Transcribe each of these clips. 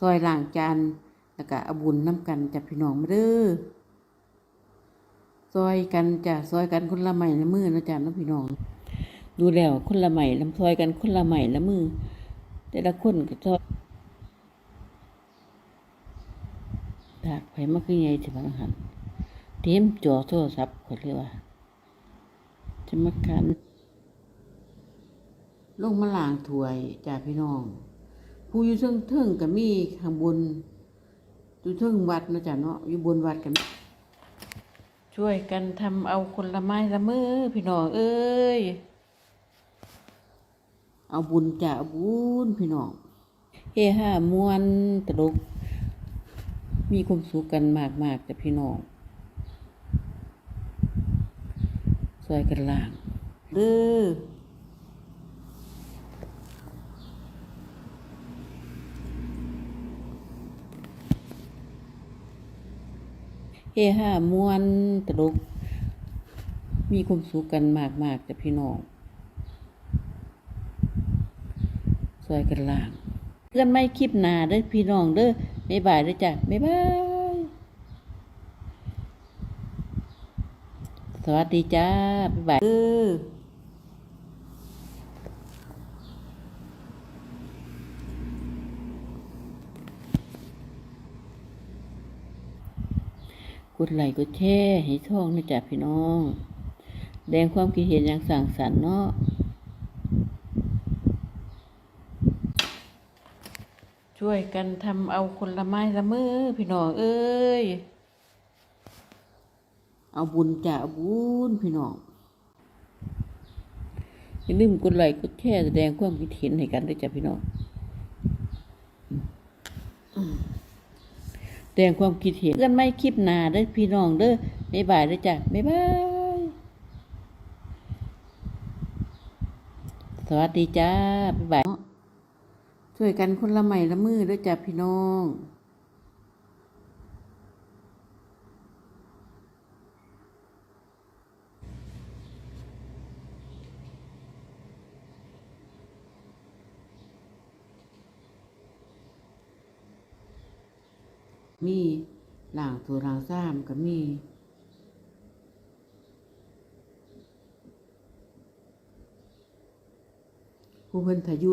ซอยล้างจานแล้วก็เอาบุญน้ำกันจ้ะพี่น้องมาเด้อซอยกันจ้ะซอยกันคนละไม้ละมือนะจ้ะน้องพี่น้อง ดูแล้วคนละไม้ลำซอยกันคนละไม้ละมือ แต่ละคนก็ซอยถากไผมาคือไงสิบังหันเตรียมจอโทรศัพท์คนเลยว่าจะมากันลงมาล้างถวยจ้าพี่น้อง ผู้อยู่เทิงเทิงๆก็มีข้างบนอยู่เทิงวัดนะจ้ะเนาะอยู่บนวัดกันช่วยกันทำเอาคนละไม้ละมือพี่น้องเอ้ยเอาบุญจ้ะเอาบุญพี่น้องเฮฮามวนตลก มีความสุขกันมากมากๆจ้ะพี่น้องซอยกันล่างเด้อ เฮฮามวนตลก มีความสุขกันมากมากๆแต่พี่น้องซอยกันล่าง เพื่อนไม่คลิปหนาเด้อพี่น้องเด้อบ๊ายบายเด้อจ้ะบ๊ายบาย สวัสดีจ้าบ๊ายบายเออก ดไลค์กดแชร์ให้ช่องนะจ๊ะพี่น้อง แดงความคิดเห็นอย่างสั่งสรรค์เนาะช่วยกันทำเอาคนละไม้ละมือพี่น้องเอ้ย เอาบุญจ้ะเอาบุญพี่น้องอย่าลืมกดไลค์กดแชร์แสดงความคิดเห็นให้กันด้วยจ้ะพี่น้อง ดงความคิดเห็นกันไม่คลิปหนาเด้อพี่น้องเด้อบ๊ายบายเด้อจ้ะบ๊ายบาย สวัสดีจ้าบ๊ายบายช่วยกันคนละไม้ละมือด้วยจ้ะพี่น้อง มีหลางตัวหลางซ้ำก็มีผู้เพิ่นทายุ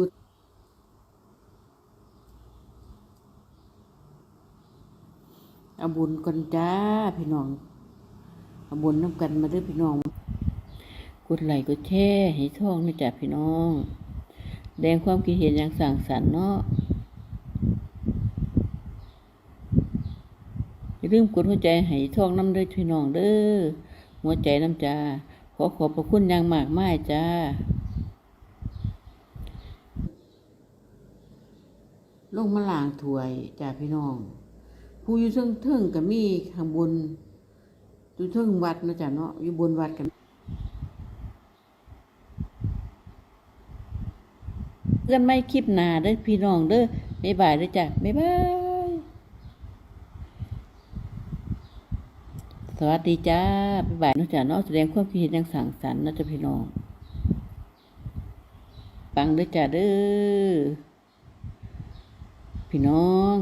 เอาบุญกันจ้าพี่น้องเอาบุญน้ำกันมาด้อพี่น้อง กดไลค์กดแชร์ให้ช่องนะจ๊ะพี่น้อง แดงความคิดเห็นอย่างสั่งสรรค์เนาะ อย่าลืมกดหัวใจให้ช่องน้ำเด้อพี่น้องเด้อหัวใจน้ำจ้าขอขอบพระคุณอย่างมากมายจ้าลงมาล้างถ้วยจ้าพี่น้อง ผู้อยู่เทิงเทิงๆก็มีข้างบนอยู่เทิงวัดนะจ้ะเนาะอยู่บนวัดกันเพื่อนไม่คลิปหนาเด้อพี่น้องเด้อบ๊ายบายเด้อจ้ะบ๊ายบาย ส วัสดีจ้าบ๊ายบายนาะจ้ะเนาะแสดงความคิดเห็นอย่างสั่งสรรค์นาะจ้ะพี่น้องปังเด้อจ้ะเด้อพี่น้อง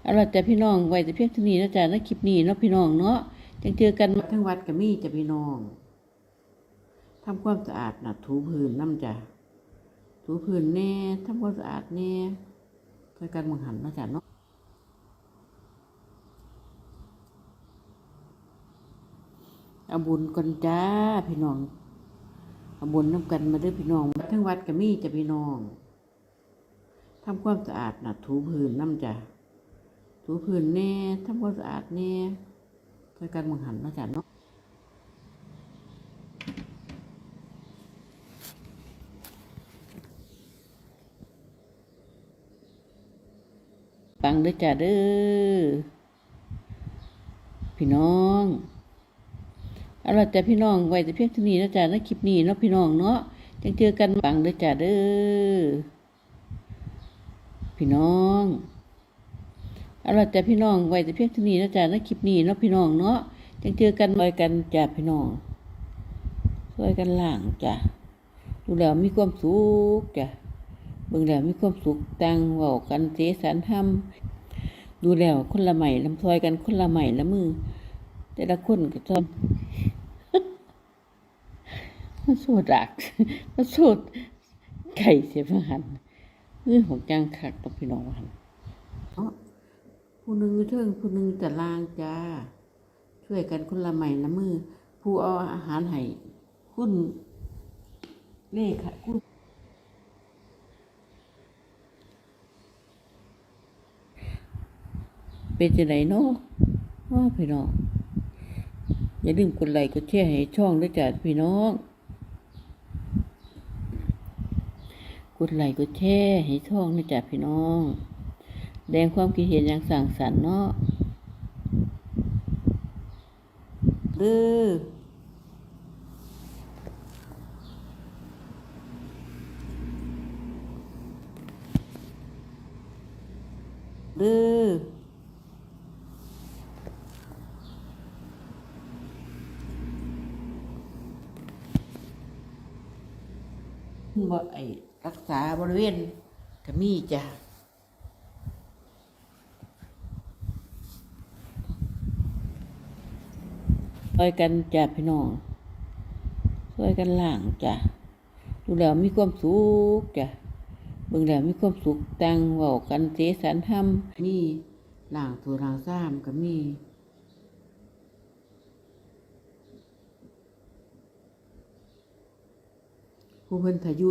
เอาล่ะจ้ะพี่น้องไว้แต่เพียงเท่านี้นะจ้ะในคลิปนี้เนาะพี่น้องเนาะจังเจอกันทั้งวัดก็มีจ้ะพี่น้องทำความสะอาดนะถูพื้นน้ำจ้ะถูพื้นแน่ทำความสะอาดแน่ช่วยกันมังหันนะจ้ะเนาะ เอาบุญกันจ้าพี่น้องเอาบุญน้ำกันมาด้อพี่น้องทั้งวัดก็มีจะพี่น้องทำความสะอาดนะถูพื้นน้ำจ้ะถูพื้นแน่ทำความสะอาดแน่ช่วยกันมังหันนาะจ้ะเนาะปังด้อจ้าเด้อพี่น้อง อาล่ะจ้ะพี่น้องไว้แต่เพียงเท่านี้นะจ้ะในคลิปนี้เนาะพี่น้องเนาะจังเจอกันปังเด้อจ้าเด้อพี่น้องเอาล่ะจ้ะพี่น้องไว้แต่เพียงเท่านี้นะจ้ะในคลิปนี้เนาะพี่น้องเนาะจังเจอกันไว้กันจ้ะพี่น้องช่วยกันล่างจ้ะดูแล้วมีความสุขจ้ะบิ่งแล้วมีความสุขต่างเว้ากันเสสรรธรรมดูแล้วคนละใหม่ลำซอยกันคนละใหม่ละมือ แต่ละคนก็ชอบ มาโสดดักมาโสดไก่เสียพหันเรื่องของจังคักกับพี่น้องหันผู้หนึ่งอยู่เทิงผู้หนึ่งแต่ลางจ้า ช่วยกันคนละใหม่ละมือ ผู้เอาอาหารให้คุณเลขค่ะคุณเป็นจะไหนเนาะว่าพี่น้อง อย่าลืมกดไลค์กดแชร์ให้ช่องด้วยจ้ะพี่น้อง ก ดไลค์กดแชร์ให้ช่องด้วยจ้ะพี่น้อง แดงความคิดเห็นอย่างสั่งสรรค์เนาะเออเออบ่ไอ้ รักษาบริเวณก็มีจ้ะช่วยกันจ้ะพี่น้องช่วยกันล่างจ้ะดูแล้วมีความสุขจ้ะเบิ่งแล้วมีความสุขตังเว้ากันเสสรรธรรมมีล่างถูล่างซ้ำก็มีผู้เพิ่นทายุ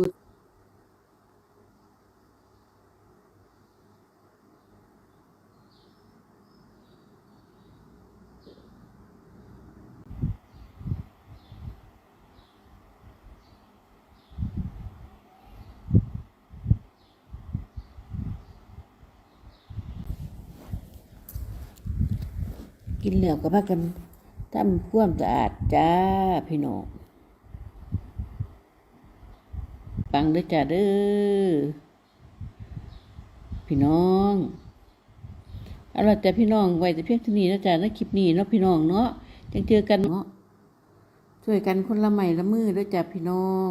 กินแล้วก็พากันทำความสะอาดจ้าพี่น้องปังเด้อจ้าเด้อพี่น้องเอาล่ะแต่พี่น้องไว้แต่เพียงเท่านี้นะจ๊ะในคลิปนี้เนาะพี่น้องเนาะจังเจอกันเนาะช่วยกันคนละไม้ละมือเด้อจ้ะพี่น้อง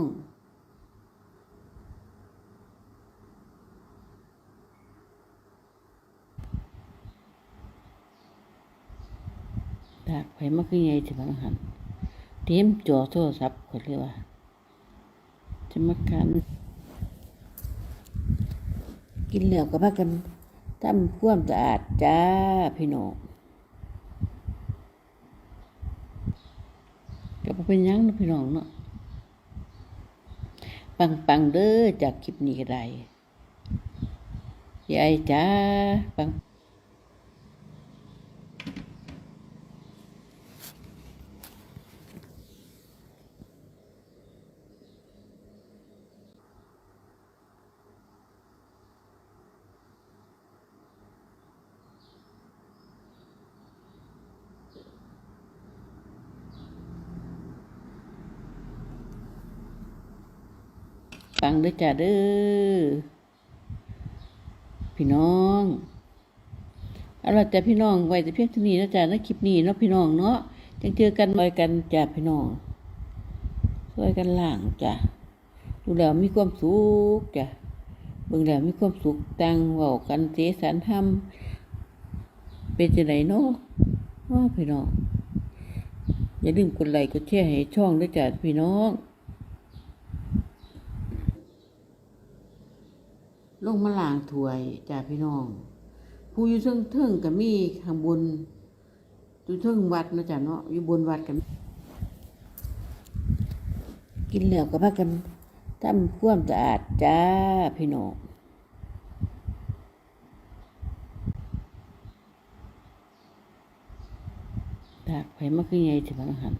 ตากไผมาคือไงสิบังหันเตรียมจอโทรศัพท์คนเลยว่าจะมากันกินแล้วก็พากันทำความสะอาดจ้าพี่น้องก็บ่เป็นยังนะพี่น้องเนาะปังปังเด้อจากคลิปนี้ก็ได้ยายจ้าปัง ปังเด้อจ้าเด้อพี่น้องเอาล่ะแต่พี่น้องไว้แต่เพียงเท่านี้นะจ๊ะในคลิปนี้เนาะพี่น้องเนาะจังเจอกันไว้กันจ้าพี่น้องช่วยกันล่างจ้ะดูแล้วมีความสุขจ้ะเบิ่งแล้วมีความสุขตังเว้ากันเสสรรธรรมเป็นจังไดเนาะว่าพี่น้องอย่าลืมกดไลค์กดแชร์ให้ช่องด้วยจ้ะพี่น้อง ลงมาล้างถ้วยจ้าพี่น้อง ผู้อยู่เทิงเทิงๆก็มีข้างบนอยู่เทิงวัดนะจ้ะเนาะอยู่บนวัดกันกินแล้วก็พากันทำความสะอาดจ้าพี่น้องตากไผมาคือไงสิบังหัน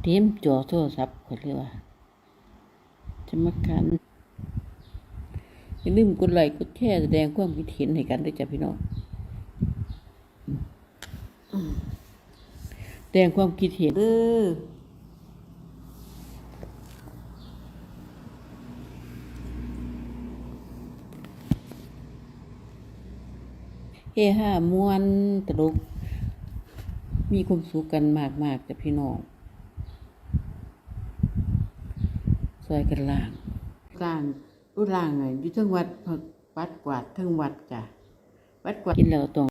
เตรียมจอโทรศัพท์คนเลยว่าจะมากัน อย่าลืมกดไลค์กดแชร์แสดงความคิดเห็นให้กันด้วยจ้ะพี่น้องแสดงความคิดเห็นเออเฮฮามวนตลก มีความสุขกันมากๆจ้ะพี่น้องซอยกันล่างการ โปอุล่างไงอยู่เทั้งวัดปัดกวาดเทั้งวัดจ้ะปัดกวาดกินแล้วตรง